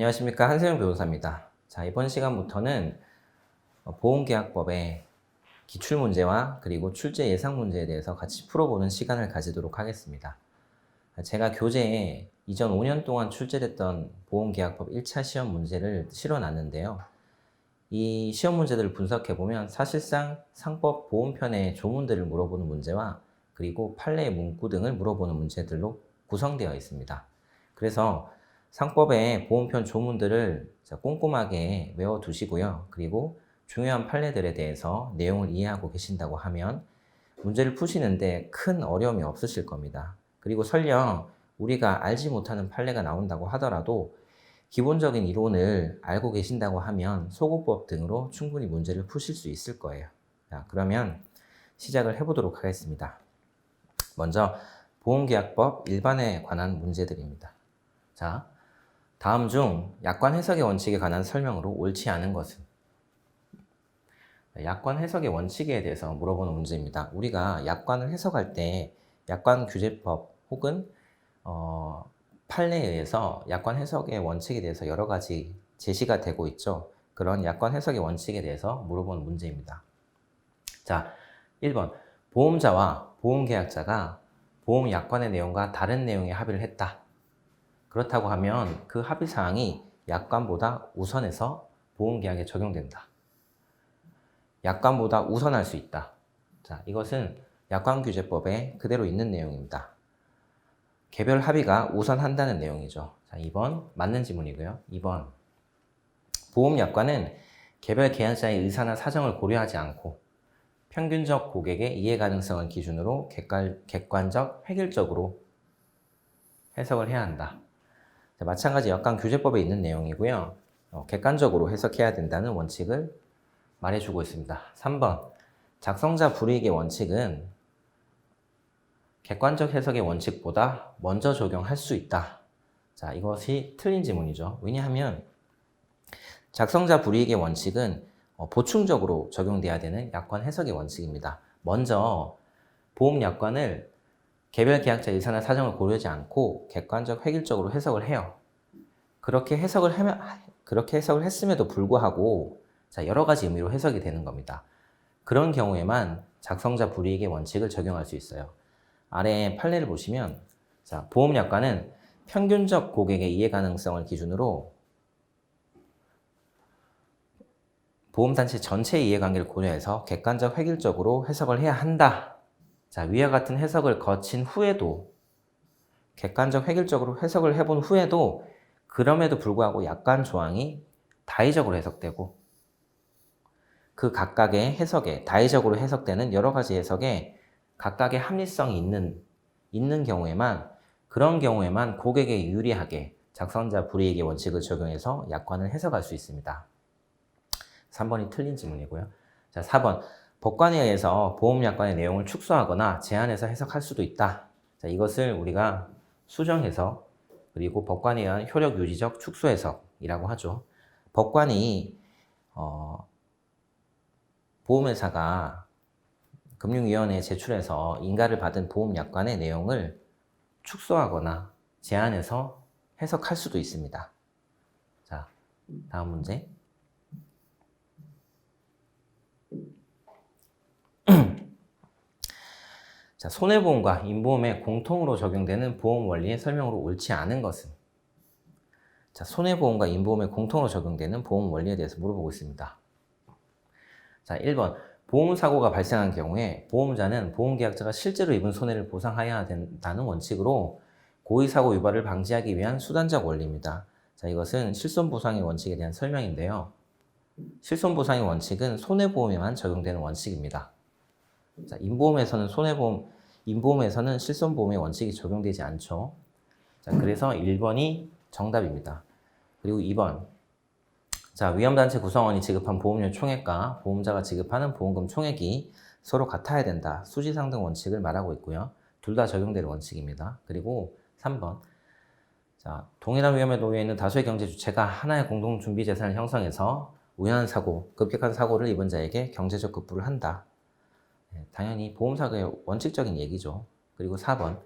안녕하십니까 한세영 변호사입니다. 자 이번 시간부터는 어, 보험계약법의 기출 문제와 그리고 출제 예상 문제에 대해서 같이 풀어보는 시간을 가지도록 하겠습니다. 제가 교재에 이전 5년 동안 출제됐던 보험계약법 1차 시험 문제를 실어놨는데요. 이 시험 문제들을 분석해 보면 사실상 상법 보험편의 조문들을 물어보는 문제와 그리고 판례의 문구 등을 물어보는 문제들로 구성되어 있습니다. 그래서 상법의 보험편 조문들을 자, 꼼꼼하게 외워두시고요. 그리고 중요한 판례들에 대해서 내용을 이해하고 계신다고 하면 문제를 푸시는데 큰 어려움이 없으실 겁니다. 그리고 설령 우리가 알지 못하는 판례가 나온다고 하더라도 기본적인 이론을 알고 계신다고 하면 소고법 등으로 충분히 문제를 푸실 수 있을 거예요. 자, 그러면 시작을 해보도록 하겠습니다. 먼저 보험계약법 일반에 관한 문제들입니다. 자, 다음 중 약관 해석의 원칙에 관한 설명으로 옳지 않은 것은 약관 해석의 원칙에 대해서 물어보는 문제입니다. 우리가 약관을 해석할 때 약관 규제법 혹은 어, 판례에 의해서 약관 해석의 원칙에 대해서 여러 가지 제시가 되고 있죠. 그런 약관 해석의 원칙에 대해서 물어보는 문제입니다. 자, 1번. 보험자와 보험계약자가 보험 약관의 내용과 다른 내용에 합의를 했다. 그렇다고 하면 그 합의 사항이 약관보다 우선해서 보험 계약에 적용된다. 약관보다 우선할 수 있다. 자, 이것은 약관 규제법에 그대로 있는 내용입니다. 개별 합의가 우선한다는 내용이죠. 자, 2번 맞는 지문이고요. 2번 보험 약관은 개별 계약자의 의사나 사정을 고려하지 않고 평균적 고객의 이해 가능성을 기준으로 객관, 객관적, 획일적으로 해석을 해야 한다. 자, 마찬가지 약관규제법에 있는 내용이고요. 어, 객관적으로 해석해야 된다는 원칙을 말해주고 있습니다. 3번 작성자 불이익의 원칙은 객관적 해석의 원칙보다 먼저 적용할 수 있다. 자, 이것이 틀린 지문이죠. 왜냐하면 작성자 불이익의 원칙은 어, 보충적으로 적용돼야 되는 약관 해석의 원칙입니다. 먼저 보험 약관을 개별 계약자 의사나 사정을 고려하지 않고 객관적 획일적으로 해석을 해요. 그렇게 해석을 하면 그렇게 해석을 했음에도 불구하고 자, 여러 가지 의미로 해석이 되는 겁니다. 그런 경우에만 작성자 불이익의 원칙을 적용할 수 있어요. 아래 판례를 보시면 자, 보험약관은 평균적 고객의 이해 가능성을 기준으로 보험단체 전체 이해관계를 고려해서 객관적 획일적으로 해석을 해야 한다. 자, 위와 같은 해석을 거친 후에도 객관적 획일적으로 해석을 해본 후에도 그럼에도 불구하고 약관 조항이 다의적으로 해석되고 그 각각의 해석에 다의적으로 해석되는 여러 가지 해석에 각각의 합리성이 있는 있는 경우에만 그런 경우에만 고객에 유리하게 작성자 불이익의 원칙을 적용해서 약관을 해석할 수 있습니다. 3번이 틀린 질문이고요. 자, 4번. 법관에 의해서 보험약관의 내용을 축소하거나 제한해서 해석할 수도 있다. 자, 이것을 우리가 수정해서 그리고 법관에 의한 효력 유지적 축소 해석이라고 하죠. 법관이 어, 보험회사가 금융위원회에 제출해서 인가를 받은 보험약관의 내용을 축소하거나 제한해서 해석할 수도 있습니다. 자, 다음 문제. 자, 손해보험과 인보험에 공통으로 적용되는 보험 원리의 설명으로 옳지 않은 것은? 자, 손해보험과 인보험에 공통으로 적용되는 보험 원리에 대해서 물어보고 있습니다. 자, 1번. 보험사고가 발생한 경우에 보험자는 보험계약자가 실제로 입은 손해를 보상해야 된다는 원칙으로 고의사고 유발을 방지하기 위한 수단적 원리입니다. 자, 이것은 실손보상의 원칙에 대한 설명인데요. 실손보상의 원칙은 손해보험에만 적용되는 원칙입니다. 자, 인보험에서는 손해보험, 인보험에서는 실손보험의 원칙이 적용되지 않죠. 자, 그래서 1번이 정답입니다. 그리고 2번. 자, 위험단체 구성원이 지급한 보험료 총액과 보험자가 지급하는 보험금 총액이 서로 같아야 된다. 수지상등 원칙을 말하고 있고요. 둘 다 적용되는 원칙입니다. 그리고 3번. 자, 동일한 위험에 놓여 있는 다수의 경제 주체가 하나의 공동 준비 재산을 형성해서 우연한 사고, 급격한 사고를 입은 자에게 경제적 급부를 한다. 네, 당연히 보험사고의 원칙적인 얘기죠. 그리고 4번.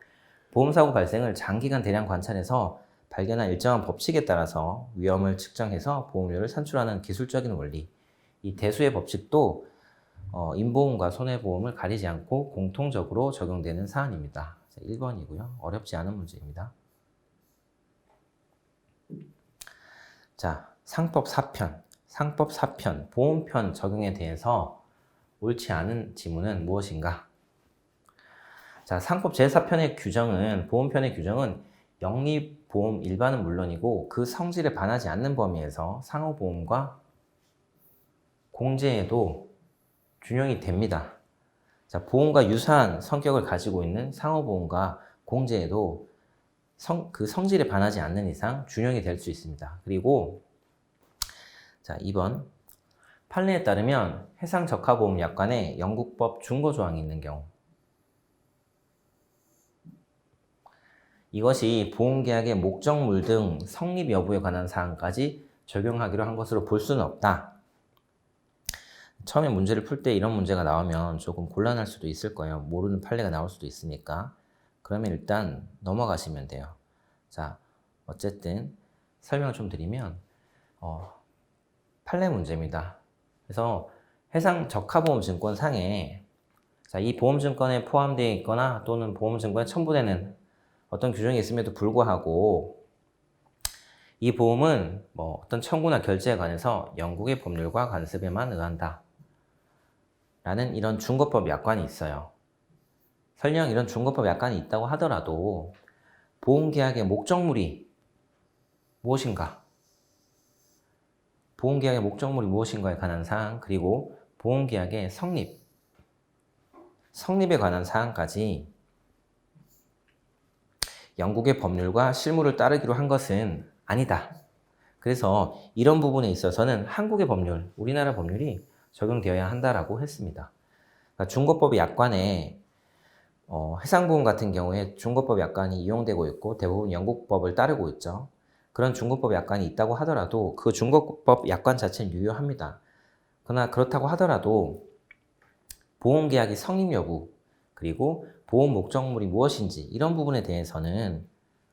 보험사고 발생을 장기간 대량 관찰해서 발견한 일정한 법칙에 따라서 위험을 측정해서 보험료를 산출하는 기술적인 원리. 이 대수의 법칙도 어, 인보험과 손해보험을 가리지 않고 공통적으로 적용되는 사안입니다. 1번이고요. 어렵지 않은 문제입니다. 자, 상법 4편. 상법 4편, 보험편 적용에 대해서 옳지 않은 지문은 무엇인가? 자, 상법 제4편의 규정은, 보험편의 규정은 영리보험 일반은 물론이고 그 성질에 반하지 않는 범위에서 상호보험과 공제에도 균형이 됩니다. 자, 보험과 유사한 성격을 가지고 있는 상호보험과 공제에도 성, 그 성질에 반하지 않는 이상 준용이 될 수 있습니다. 그리고 자, 2번 판례에 따르면 해상적하보험 약관에 영국법 중고조항이 있는 경우 이것이 보험계약의 목적물 등 성립 여부에 관한 사항까지 적용하기로 한 것으로 볼 수는 없다. 처음에 문제를 풀 때 이런 문제가 나오면 조금 곤란할 수도 있을 거예요. 모르는 판례가 나올 수도 있으니까. 그러면 일단 넘어가시면 돼요. 자, 어쨌든 설명을 좀 드리면, 어, 판례 문제입니다. 그래서 해상 적하보험증권 상에 자, 이 보험증권에 포함되어 있거나 또는 보험증권에 첨부되는 어떤 규정이 있음에도 불구하고 이 보험은 뭐 어떤 청구나 결제에 관해서 영국의 법률과 관습에만 의한다. 라는 이런 중거법 약관이 있어요. 설령 이런 중거법 약관이 있다고 하더라도 보험계약의 목적물이 무엇인가? 보험계약의 목적물이 무엇인가에 관한 사항, 그리고 보험계약의 성립, 성립에 관한 사항까지 영국의 법률과 실무를 따르기로 한 것은 아니다. 그래서 이런 부분에 있어서는 한국의 법률, 우리나라 법률이 적용되어야 한다라고 했습니다. 그러니까 중고법의 약관에 어, 해상보험 같은 경우에 중고법 약관이 이용되고 있고 대부분 영국법을 따르고 있죠. 그런 중고법 약관이 있다고 하더라도 그 중고법 약관 자체는 유효합니다. 그러나 그렇다고 하더라도 보험 계약이 성립 여부 그리고 보험 목적물이 무엇인지 이런 부분에 대해서는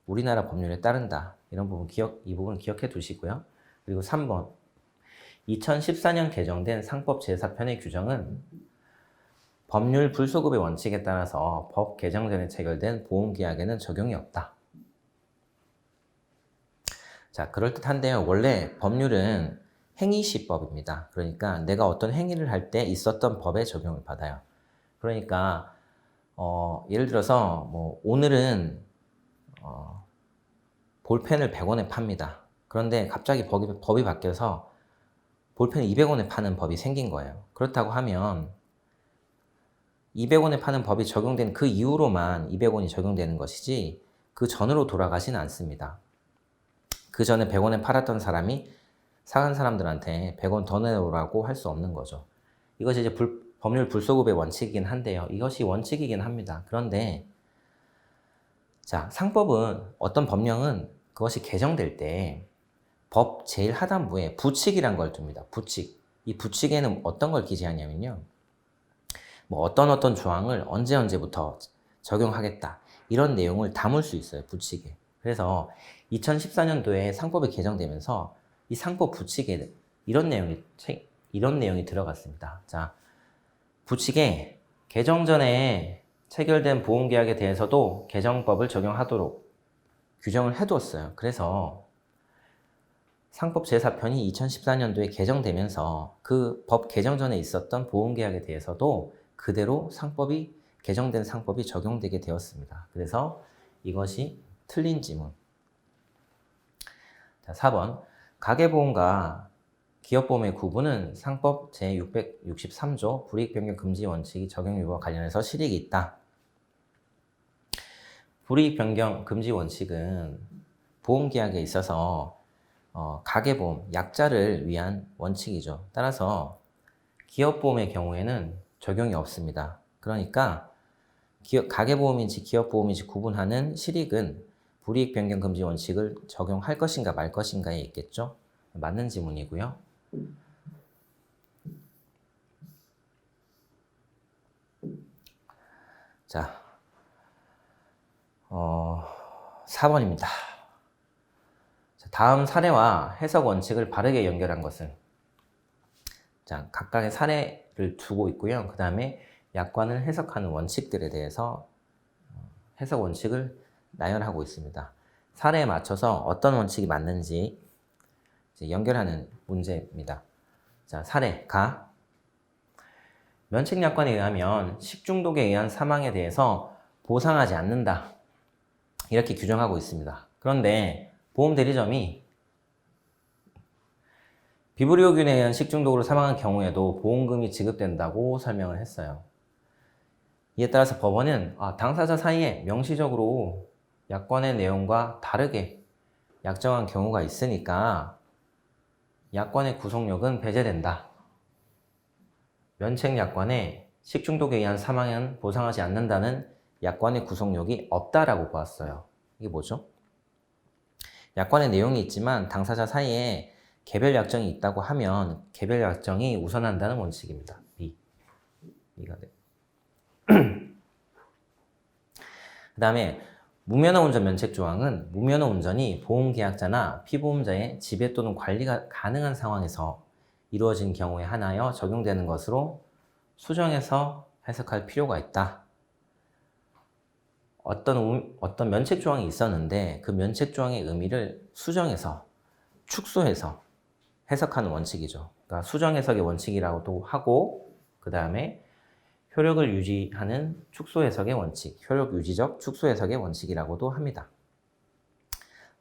우리나라 법률에 따른다. 이런 부분 기억, 이 부분 기억해 두시고요. 그리고 3번. 2014년 개정된 상법 제4편의 규정은 법률 불소급의 원칙에 따라서 법 개정 전에 체결된 보험 계약에는 적용이 없다. 자, 그럴듯한데요. 원래 법률은 행위시법입니다. 그러니까 내가 어떤 행위를 할 때 있었던 법에 적용을 받아요. 그러니까 어, 예를 들어서 뭐 오늘은 어, 볼펜을 100원에 팝니다. 그런데 갑자기 법이, 법이 바뀌어서 볼펜을 200원에 파는 법이 생긴 거예요. 그렇다고 하면 200원에 파는 법이 적용된 그 이후로만 200원이 적용되는 것이지 그 전으로 돌아가지는 않습니다. 그 전에 100원에 팔았던 사람이 사간 사람들한테 100원 더 내오라고 할 수 없는 거죠. 이것이 이제 불, 법률 불소급의 원칙이긴 한데요. 이것이 원칙이긴 합니다. 그런데 자, 상법은 어떤 법령은 그것이 개정될 때 법 제일 하단부에 부칙이란 걸 둡니다. 부칙. 이 부칙에는 어떤 걸 기재하냐면요. 뭐 어떤 어떤 조항을 언제 언제부터 적용하겠다. 이런 내용을 담을 수 있어요. 부칙에. 그래서 2014년도에 상법이 개정되면서 이 상법 부칙에 이런 내용이 이런 내용이 들어갔습니다. 자, 부칙에 개정 전에 체결된 보험 계약에 대해서도 개정법을 적용하도록 규정을 해두었어요. 그래서 상법 제4편이 2014년도에 개정되면서 그 법 개정 전에 있었던 보험 계약에 대해서도 그대로 상법이 개정된 상법이 적용되게 되었습니다. 그래서 이것이 틀린 지문. 자, 4번. 가계보험과 기업보험의 구분은 상법 제663조 불이익 변경 금지 원칙이 적용 유무와 관련해서 실익이 있다. 불이익 변경 금지 원칙은 보험계약에 있어서 어, 가계보험, 약자를 위한 원칙이죠. 따라서 기업보험의 경우에는 적용이 없습니다. 그러니까 기업, 가계보험인지 기업보험인지 구분하는 실익은 불이익 변경 금지 원칙을 적용할 것인가 말 것인가에 있겠죠. 맞는 지문이고요. 자, 어, 4번입니다. 다음 사례와 해석 원칙을 바르게 연결한 것은 자, 각각의 사례를 두고 있고요. 그 다음에 약관을 해석하는 원칙들에 대해서 어, 해석 원칙을 나열하고 있습니다. 사례에 맞춰서 어떤 원칙이 맞는지 연결하는 문제입니다. 자, 사례 가 면책약관에 의하면 식중독에 의한 사망에 대해서 보상하지 않는다. 이렇게 규정하고 있습니다. 그런데 보험 대리점이 비브리오균에 의한 식중독으로 사망한 경우에도 보험금이 지급된다고 설명을 했어요. 이에 따라서 법원은 아, 당사자 사이에 명시적으로 약관의 내용과 다르게 약정한 경우가 있으니까 약관의 구속력은 배제된다. 면책 약관에 식중독에 의한 사망은 보상하지 않는다는 약관의 구속력이 없다라고 보았어요. 이게 뭐죠? 약관의 내용이 있지만 당사자 사이에 개별 약정이 있다고 하면 개별 약정이 우선한다는 원칙입니다. B. B가 돼. 그 다음에 무면허 운전 면책 조항은 무면허 운전이 보험계약자나 피보험자의 지배 또는 관리가 가능한 상황에서 이루어진 경우에 하나여 적용되는 것으로 수정해서 해석할 필요가 있다. 어떤, 우- 어떤 면책 조항이 있었는데 그 면책 조항의 의미를 수정해서 축소해서 해석하는 원칙이죠. 그러니까 수정 해석의 원칙이라고도 하고 그 다음에 효력을 유지하는 축소 해석의 원칙, 효력 유지적 축소 해석의 원칙이라고도 합니다.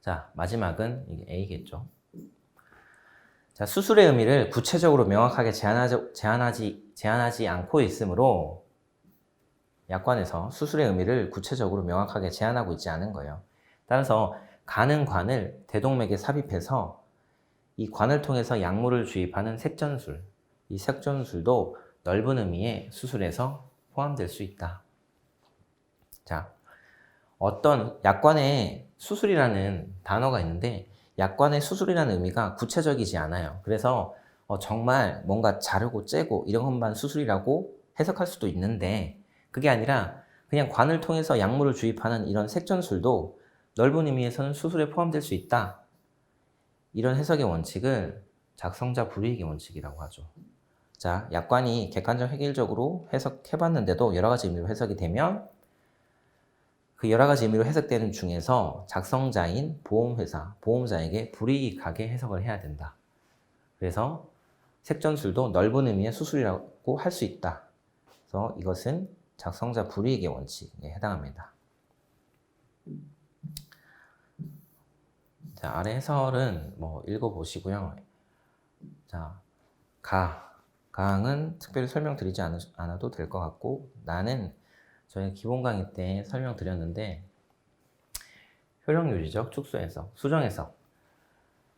자, 마지막은 이게 A겠죠. 자, 수술의 의미를 구체적으로 명확하게 제한하지, 제한하지, 제한하지 않고 있으므로 약관에서 수술의 의미를 구체적으로 명확하게 제한하고 있지 않은 거예요. 따라서 가는 관을 대동맥에 삽입해서 이 관을 통해서 약물을 주입하는 색전술, 이 색전술도 넓은 의미의 수술에서 포함될 수 있다. 자, 어떤 약관에 수술이라는 단어가 있는데 약관의 수술이라는 의미가 구체적이지 않아요. 그래서 어, 정말 뭔가 자르고 째고 이런 것만 수술이라고 해석할 수도 있는데 그게 아니라 그냥 관을 통해서 약물을 주입하는 이런 색전술도 넓은 의미에서는 수술에 포함될 수 있다. 이런 해석의 원칙을 작성자 불이익의 원칙이라고 하죠. 자, 약관이 객관적 획일적으로 해석해봤는데도 여러 가지 의미로 해석이 되면 그 여러 가지 의미로 해석되는 중에서 작성자인 보험회사, 보험자에게 불이익하게 해석을 해야 된다. 그래서 색전술도 넓은 의미의 수술이라고 할 수 있다. 그래서 이것은 작성자 불이익의 원칙에 해당합니다. 자, 아래 해설은 뭐 읽어보시고요. 자, 가. 가항은 특별히 설명드리지 않, 않아도 될 것 같고, 나는 저희 기본 강의 때 설명드렸는데, 효력 유지적 축소 해석, 수정 해석.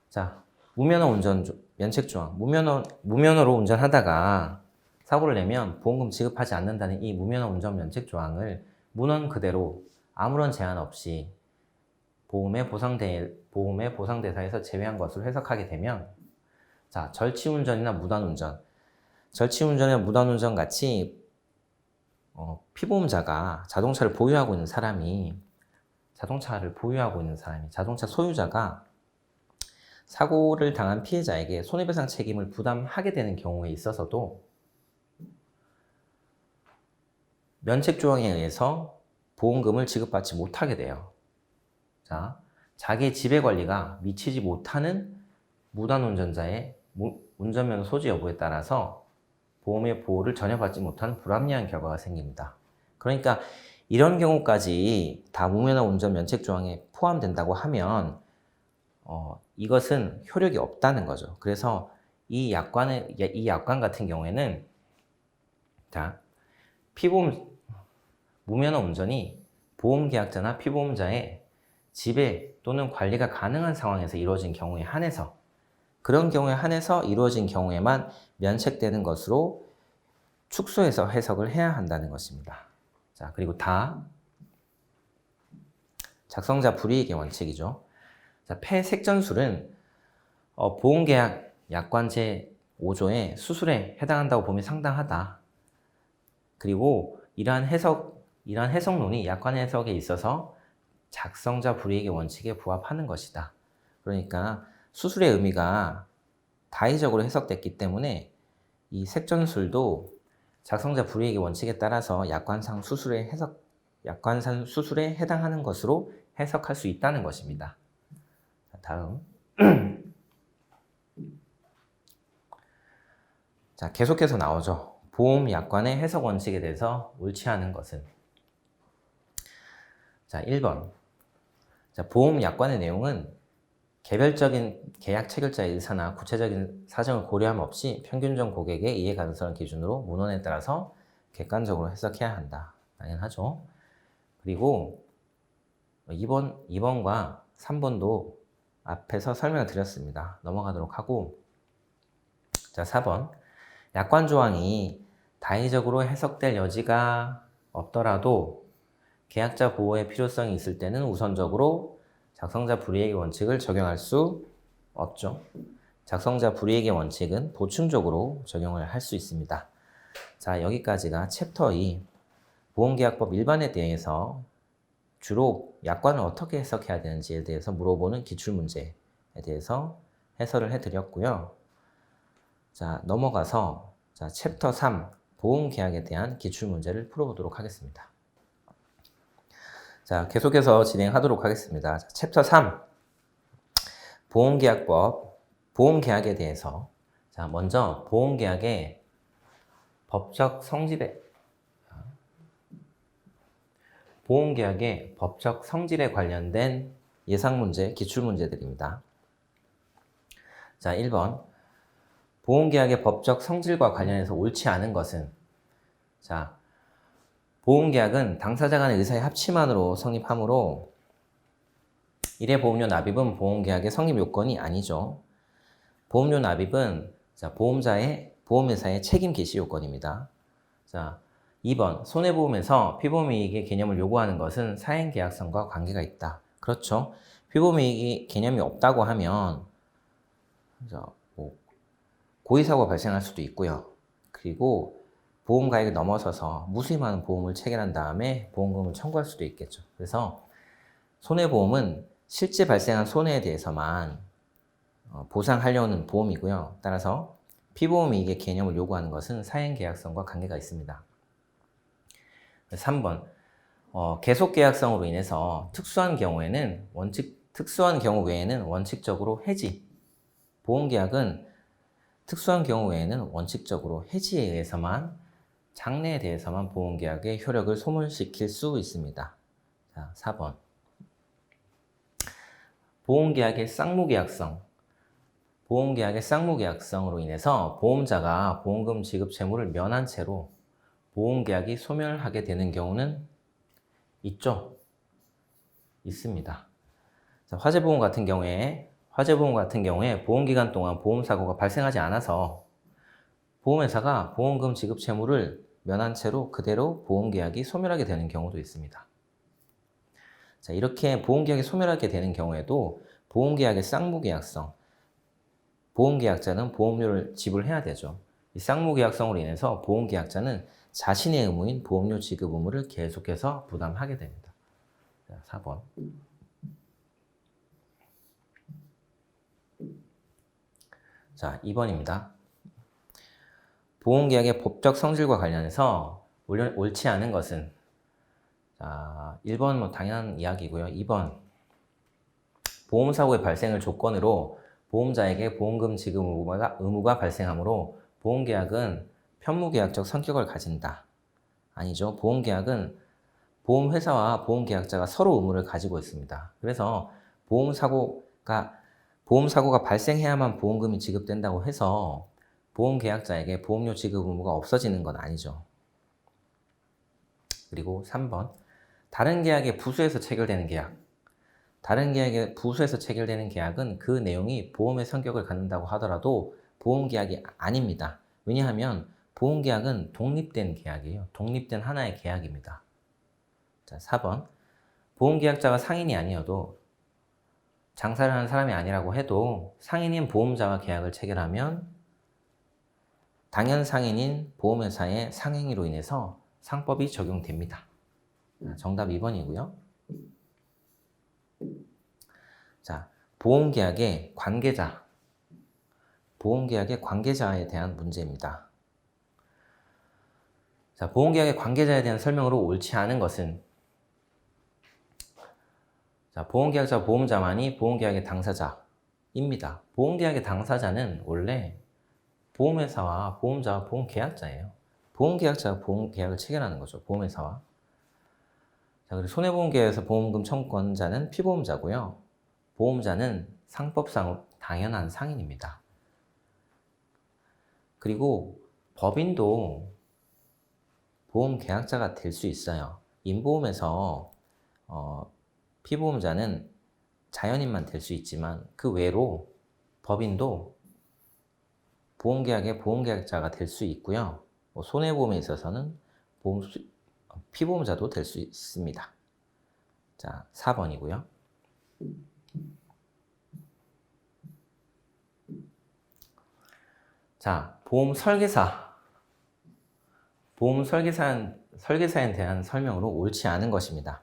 자, 무면허 운전 조- 면책 조항. 무면허, 무면허로 운전하다가 사고를 내면 보험금 지급하지 않는다는 이 무면허 운전 면책 조항을 문헌 그대로 아무런 제한 없이 보험의 보상대 보험의 보상대사에서 제외한 것으로 해석하게 되면 자 절치운전이나 무단 운전 절치운전이나 무단운전 같이 어, 피보험자가 자동차를 보유하고 있는 사람이 자동차를 보유하고 있는 사람이 자동차 소유자가 사고를 당한 피해자에게 손해배상 책임을 부담하게 되는 경우에 있어서도 면책 조항에 의해서 보험금을 지급받지 못하게 돼요. 자, 자기 지배 관리가 미치지 못하는 무단 운전자의 무- 운전면허 소지 여부에 따라서 보험의 보호를 전혀 받지 못하는 불합리한 결과가 생깁니다. 그러니까 이런 경우까지 다 무면허 운전 면책 조항에 포함된다고 하면 어, 이것은 효력이 없다는 거죠. 그래서 이 약관의 이 약관 같은 경우에는 자 피보험 무면허 운전이 보험 계약자나 피보험자의 지배 또는 관리가 가능한 상황에서 이루어진 경우에 한해서 그런 경우에 한해서 이루어진 경우에만 면책되는 것으로 축소해서 해석을 해야 한다는 것입니다. 자, 그리고 다 작성자 불이익의 원칙이죠. 자, 폐색전술은 어, 보험계약 약관 제 5조의 수술에 해당한다고 보면 상당하다. 그리고 이러한 해석, 이러한 해석론이 약관 해석에 있어서 작성자 불이익의 원칙에 부합하는 것이다. 그러니까 수술의 의미가 다의적으로 해석됐기 때문에 이 색전술도 작성자 불이익의 원칙에 따라서 약관상 수술의 해석, 약관상 수술에 해당하는 것으로 해석할 수 있다는 것입니다. 자, 다음. 자, 계속해서 나오죠. 보험 약관의 해석 원칙에 대해서 옳지 않은 것은. 자, 1번. 자, 보험 약관의 내용은 개별적인 계약 체결자의 의사나 구체적인 사정을 고려함 없이 평균적 고객의 이해 가능성을 기준으로 문헌에 따라서 객관적으로 해석해야 한다. 당연하죠. 그리고 2번, 2번과 3번도 앞에서 설명을 드렸습니다. 넘어가도록 하고 자, 4번. 약관 조항이 다의적으로 해석될 여지가 없더라도 계약자 보호의 필요성이 있을 때는 우선적으로 작성자 불이익의 원칙을 적용할 수 없죠. 작성자 불이익의 원칙은 보충적으로 적용을 할 수 있습니다. 자, 여기까지가 챕터 2 보험계약법 일반에 대해서 주로 약관을 어떻게 해석해야 되는지에 대해서 물어보는 기출문제에 대해서 해설을 해드렸고요. 자, 넘어가서 자, 챕터 3 보험계약에 대한 기출문제를 풀어보도록 하겠습니다. 자, 계속해서 진행하도록 하겠습니다. 자, 챕터 3 보험계약법 보험계약에 대해서 자, 먼저 보험계약의 법적 성질에 보험계약의 법적 성질에 관련된 예상문제, 기출문제들입니다. 자, 1번. 보험계약의 법적 성질과 관련해서 옳지 않은 것은 자, 보험계약은 당사자 간의 의사의 합치만으로 성립하므로 일회 보험료 납입은 보험계약의 성립 요건이 아니죠. 보험료 납입은 자, 보험자의 보험회사의 책임 개시 요건입니다. 자, 2번 손해보험에서 피보험이익의 개념을 요구하는 것은 사행계약성과 관계가 있다. 그렇죠. 피보험이익이 개념이 없다고 하면 뭐 고의사고가 발생할 수도 있고요. 그리고 보험 가액을 넘어서서 무수히 많은 보험을 체결한 다음에 보험금을 청구할 수도 있겠죠. 그래서 손해보험은 실제 발생한 손해에 대해서만 어, 보상하려는 보험이고요. 따라서 피보험 이익의 개념을 요구하는 것은 사행 계약성과 관계가 있습니다. 3번 어, 계속 계약성으로 인해서 특수한 경우에는 원칙 특수한 경우 외에는 원칙적으로 해지 보험 계약은 특수한 경우 외에는 원칙적으로 해지에 의해서만 장래에 대해서만 보험계약의 효력을 소멸시킬 수 있습니다. 자, 4번 보험계약의 쌍무계약성 보험계약의 쌍무계약성으로 인해서 보험자가 보험금 지급 채무를 면한 채로 보험계약이 소멸하게 되는 경우는 있죠. 있습니다. 자, 화재보험 같은 경우에 화재보험 같은 경우에 보험기간 동안 보험사고가 발생하지 않아서 보험회사가 보험금 지급 채무를 면한 채로 그대로 보험계약이 소멸하게 되는 경우도 있습니다. 자, 이렇게 보험계약이 소멸하게 되는 경우에도 보험계약의 쌍무계약성, 보험계약자는 보험료를 지불해야 되죠. 이 쌍무계약성으로 인해서 보험계약자는 자신의 의무인 보험료 지급 의무를 계속해서 부담하게 됩니다. 자, 4번. 자, 2번입니다. 보험계약의 법적 성질과 관련해서 옳지 않은 것은 자, 1번 뭐 당연한 이야기고요. 2번 보험사고의 발생을 조건으로 보험자에게 보험금 지급 의무가, 의무가 발생하므로 보험계약은 편무계약적 성격을 가진다. 아니죠. 보험계약은 보험회사와 보험계약자가 서로 의무를 가지고 있습니다. 그래서 보험사고가 보험사고가 발생해야만 보험금이 지급된다고 해서 보험 계약자에게 보험료 지급 의무가 없어지는 건 아니죠. 그리고 3번 다른 계약의 부수에서 체결되는 계약 다른 계약의 부수에서 체결되는 계약은 그 내용이 보험의 성격을 갖는다고 하더라도 보험 계약이 아닙니다. 왜냐하면 보험 계약은 독립된 계약이에요. 독립된 하나의 계약입니다. 자, 4번. 보험 계약자가 상인이 아니어도 장사를 하는 사람이 아니라고 해도 상인인 보험자와 계약을 체결하면 당연 상인인 보험회사의 상행위로 인해서 상법이 적용됩니다. 정답 2번이고요. 자, 보험계약의 관계자, 보험계약의 관계자에 대한 문제입니다. 자, 보험계약의 관계자에 대한 설명으로 옳지 않은 것은 자, 보험계약자, 보험자만이 보험계약의 당사자입니다. 보험계약의 당사자는 원래 보험회사와 보험자와 보험계약자예요. 보험계약자가 보험계약을 체결하는 거죠. 보험회사와. 자, 그리고 손해보험계약에서 보험금 청구권자는 피보험자고요. 보험자는 상법상 당연한 상인입니다. 그리고 법인도 보험 계약자가 될 수 있어요. 인보험에서 어, 피보험자는 자연인만 될 수 있지만 그 외로 법인도 보험계약의 보험계약자가 될 수 있고요. 뭐 손해보험에 있어서는 보험 수, 피보험자도 될 수 있습니다. 자, 4번이고요. 자, 보험 설계사. 보험 설계사, 설계사에 대한 설명으로 옳지 않은 것입니다.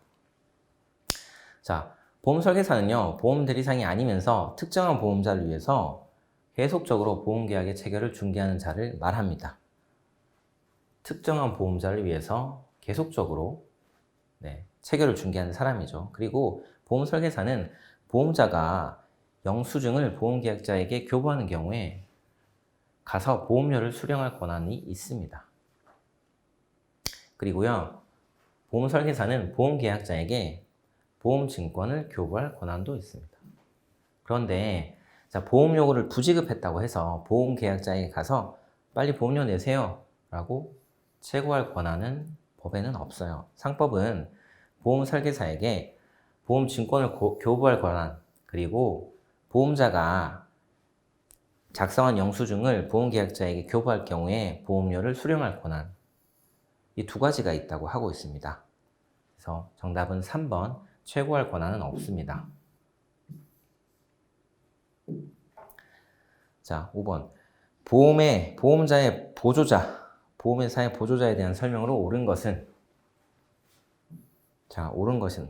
자, 보험 설계사는요, 보험 대리상이 아니면서 특정한 보험자를 위해서 계속적으로 보험계약의 체결을 중개하는 자를 말합니다. 특정한 보험자를 위해서 계속적으로 네, 체결을 중개하는 사람이죠. 그리고 보험 설계사는 보험자가 영수증을 보험계약자에게 교부하는 경우에 가서 보험료를 수령할 권한이 있습니다. 그리고요, 보험 설계사는 보험계약자에게 보험증권을 교부할 권한도 있습니다. 그런데 자, 보험 요구를 부지급했다고 해서 보험 계약자에게 가서 빨리 보험료 내세요 라고 채구할 권한은 법에는 없어요. 상법은 보험 설계사에게 보험 증권을 고, 교부할 권한 그리고 보험자가 작성한 영수증을 보험 계약자에게 교부할 경우에 보험료를 수령할 권한 이 두 가지가 있다고 하고 있습니다. 그래서 정답은 3번 최고할 권한은 없습니다. 자, 5번. 보험의 보험자의 보조자 보험회사의 보조자에 대한 설명으로 옳은 것은? 자, 옳은 것은?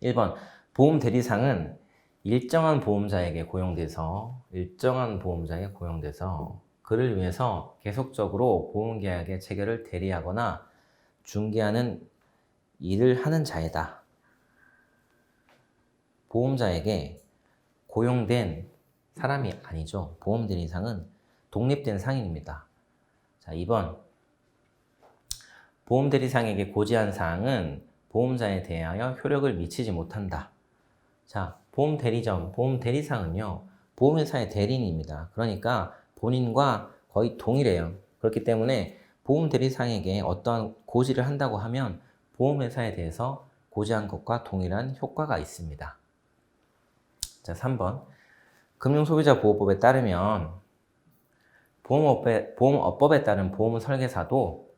1번. 보험 대리상은 일정한 보험자에게 고용돼서 일정한 보험자에게 고용돼서 그를 위해서 계속적으로 보험계약의 체결을 대리하거나 중개하는 일을 하는 자이다. 보험자에게 고용된 사람이 아니죠. 보험 대리상은 독립된 상인입니다. 자, 2번. 보험 대리상에게 고지한 사항은 보험자에 대하여 효력을 미치지 못한다. 자, 보험 대리점, 보험 대리상은요, 보험회사의 대리인입니다. 그러니까 본인과 거의 동일해요. 그렇기 때문에 보험 대리상에게 어떠한 고지를 한다고 하면 보험회사에 대해서 고지한 것과 동일한 효과가 있습니다. 자, 3번. 금융소비자 보호법에 따르면 보험업에, 보험업법에 따른 보험 설계사도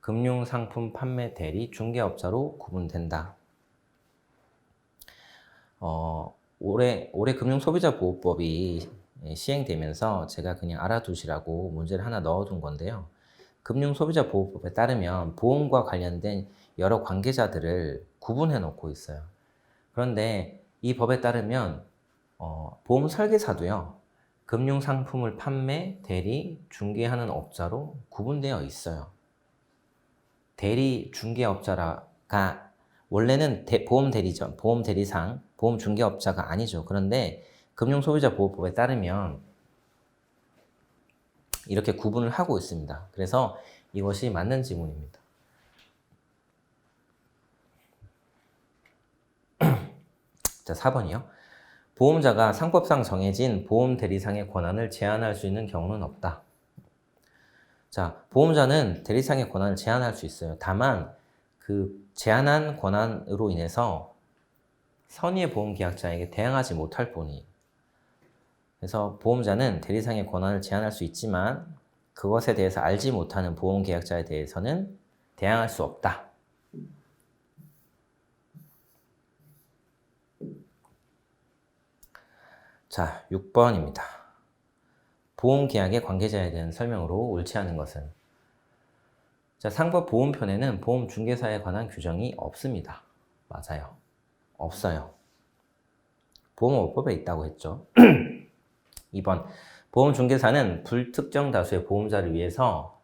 금융상품 판매 대리 중개업자로 구분된다. 어, 올해, 올해 금융소비자보호법이 시행되면서 제가 그냥 알아두시라고 문제를 하나 넣어둔 건데요. 금융소비자보호법에 따르면 보험과 관련된 여러 관계자들을 구분해 놓고 있어요. 그런데 이 법에 따르면 어, 보험 설계사도요. 금융 상품을 판매, 대리, 중개하는 업자로 구분되어 있어요. 대리 중개업자가 원래는 대, 보험 대리점, 보험 대리상, 보험 중개업자가 아니죠. 그런데 금융 소비자 보호법에 따르면 이렇게 구분을 하고 있습니다. 그래서 이것이 맞는 지문입니다. 자, 4번이요. 보험자가 상법상 정해진 보험 대리상의 권한을 제한할 수 있는 경우는 없다. 자, 보험자는 대리상의 권한을 제한할 수 있어요. 다만 그 제한한 권한으로 인해서 선의의 보험 계약자에게 대항하지 못할 뿐이. 그래서 보험자는 대리상의 권한을 제한할 수 있지만 그것에 대해서 알지 못하는 보험 계약자에 대해서는 대항할 수 없다. 자, 6번입니다. 보험 계약의 관계자에 대한 설명으로 옳지 않은 것은 자, 상법 보험편에는 보험 중개사에 관한 규정이 없습니다. 맞아요. 없어요. 보험업법에 있다고 했죠. 2번 보험 중개사는 불특정 다수의 보험자를 위해서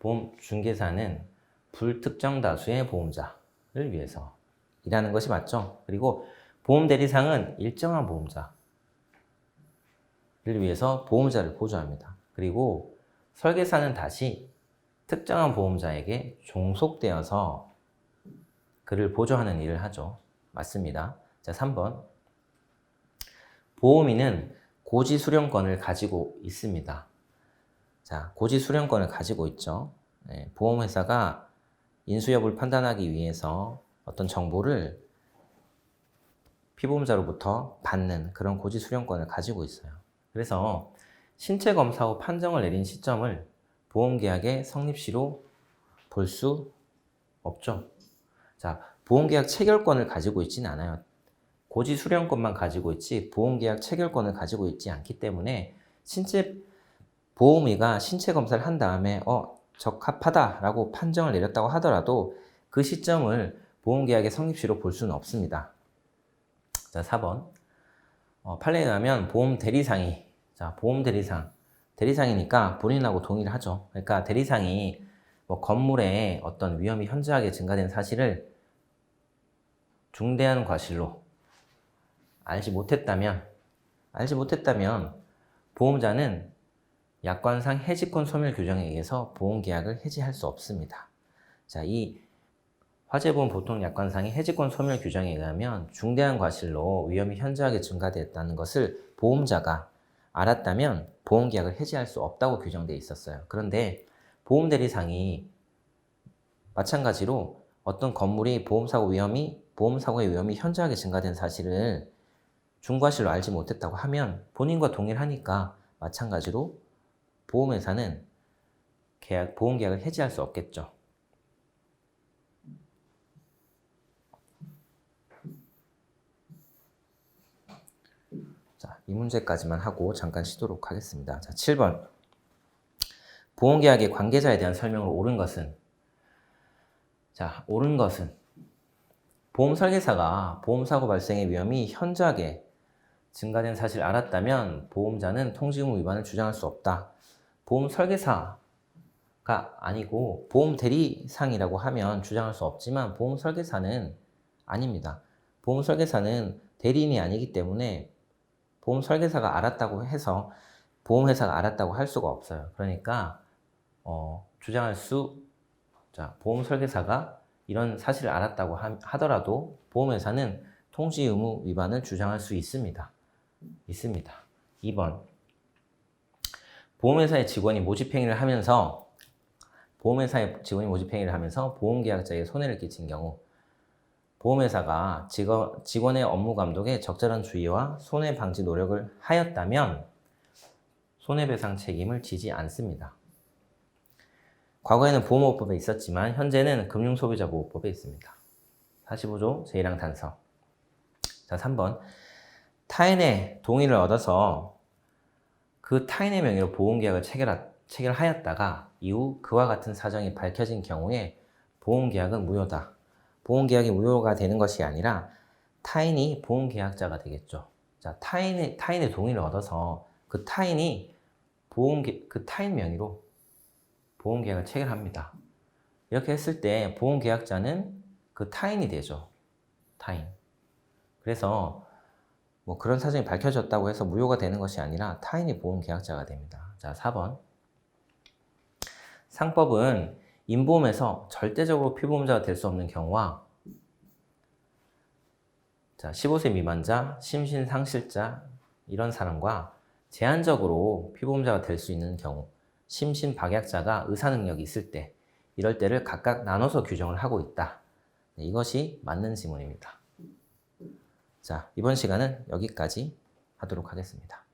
보험 중개사는 불특정 다수의 보험자를 위해서 일하는 것이 맞죠. 그리고 보험 대리상은 일정한 보험자를 위해서 보험자를 보조합니다. 그리고 설계사는 다시 특정한 보험자에게 종속되어서 그를 보조하는 일을 하죠. 맞습니다. 자, 3번. 보험인은 고지 수령권을 가지고 있습니다. 자, 고지 수령권을 가지고 있죠. 네, 보험회사가 인수 여부를 판단하기 위해서 어떤 정보를 피보험자로부터 받는 그런 고지 수령권을 가지고 있어요. 그래서 신체 검사 후 판정을 내린 시점을 보험계약의 성립시로 볼 수 없죠. 자, 보험계약 체결권을 가지고 있지는 않아요. 고지 수령권만 가지고 있지 보험계약 체결권을 가지고 있지 않기 때문에 신체 보험의가 신체 검사를 한 다음에 어 적합하다라고 판정을 내렸다고 하더라도 그 시점을 보험계약의 성립시로 볼 수는 없습니다. 자, 4번. 어, 판례에 의하면 보험 대리상이 자, 보험 대리상 대리상이니까 본인하고 동의를 하죠. 그러니까 대리상이 뭐 건물에 어떤 위험이 현저하게 증가된 사실을 중대한 과실로 알지 못했다면 알지 못했다면 보험자는 약관상 해지권 소멸 규정에 의해서 보험 계약을 해지할 수 없습니다. 자, 이 화재보험 보통 약관상의 해지권 소멸 규정에 의하면 중대한 과실로 위험이 현저하게 증가됐다는 것을 보험자가 알았다면 보험 계약을 해지할 수 없다고 규정되어 있었어요. 그런데 보험 대리상이 마찬가지로 어떤 건물이 보험사고 위험이 보험사고의 위험이 현저하게 증가된 사실을 중과실로 알지 못했다고 하면 본인과 동의를 하니까 마찬가지로 보험회사는 계약, 보험계약을 해지할 수 없겠죠. 자, 이 문제까지만 하고 잠깐 쉬도록 하겠습니다. 자, 7번. 보험계약의 관계자에 대한 설명을 옳은 것은 자, 옳은 것은 보험 설계사가 보험 사고 발생의 위험이 현저하게 증가된 사실을 알았다면 보험자는 통지 의무 위반을 주장할 수 없다. 보험 설계사가 아니고 보험 대리상이라고 하면 주장할 수 없지만 보험 설계사는 아닙니다. 보험 설계사는 대리인이 아니기 때문에 보험 설계사가 알았다고 해서 보험회사가 알았다고 할 수가 없어요. 그러니까 어, 주장할 수, 자 보험 설계사가 이런 사실을 알았다고 하, 더라도 보험회사는 통지 의무 위반을 주장할 수 있습니다. 있습니다. 2번. 보험회사의 직원이 모집행위를 하면서 보험회사의 직원이 모집행위를 하면서 보험계약자에게 손해를 끼친 경우 보험회사가 직원, 직원의 업무 감독에 적절한 주의와 손해 방지 노력을 하였다면 손해배상 책임을 지지 않습니다. 과거에는 보험업법에 있었지만 현재는 금융소비자보호법에 있습니다. 45조 제1항 단서. 자, 3번. 타인의 동의를 얻어서 그 타인의 명의로 보험계약을 체결하, 체결하였다가 이후 그와 같은 사정이 밝혀진 경우에 보험계약은 무효다. 보험계약이 무효가 되는 것이 아니라 타인이 보험계약자가 되겠죠. 자, 타인의, 타인의 동의를 얻어서 그 타인이 보험, 그 타인 명의로 보험계약을 체결합니다. 이렇게 했을 때 보험계약자는 그 타인이 되죠. 타인. 그래서 뭐 그런 사정이 밝혀졌다고 해서 무효가 되는 것이 아니라 타인이 보험계약자가 됩니다. 자, 4번. 상법은 인보험에서 절대적으로 피보험자가 될 수 없는 경우와 자, 15세 미만자, 심신상실자 이런 사람과 제한적으로 피보험자가 될 수 있는 경우 심신박약자가 의사능력이 있을 때 이럴 때를 각각 나눠서 규정을 하고 있다. 네, 이것이 맞는 지문입니다. 자, 이번 시간은 여기까지 하도록 하겠습니다.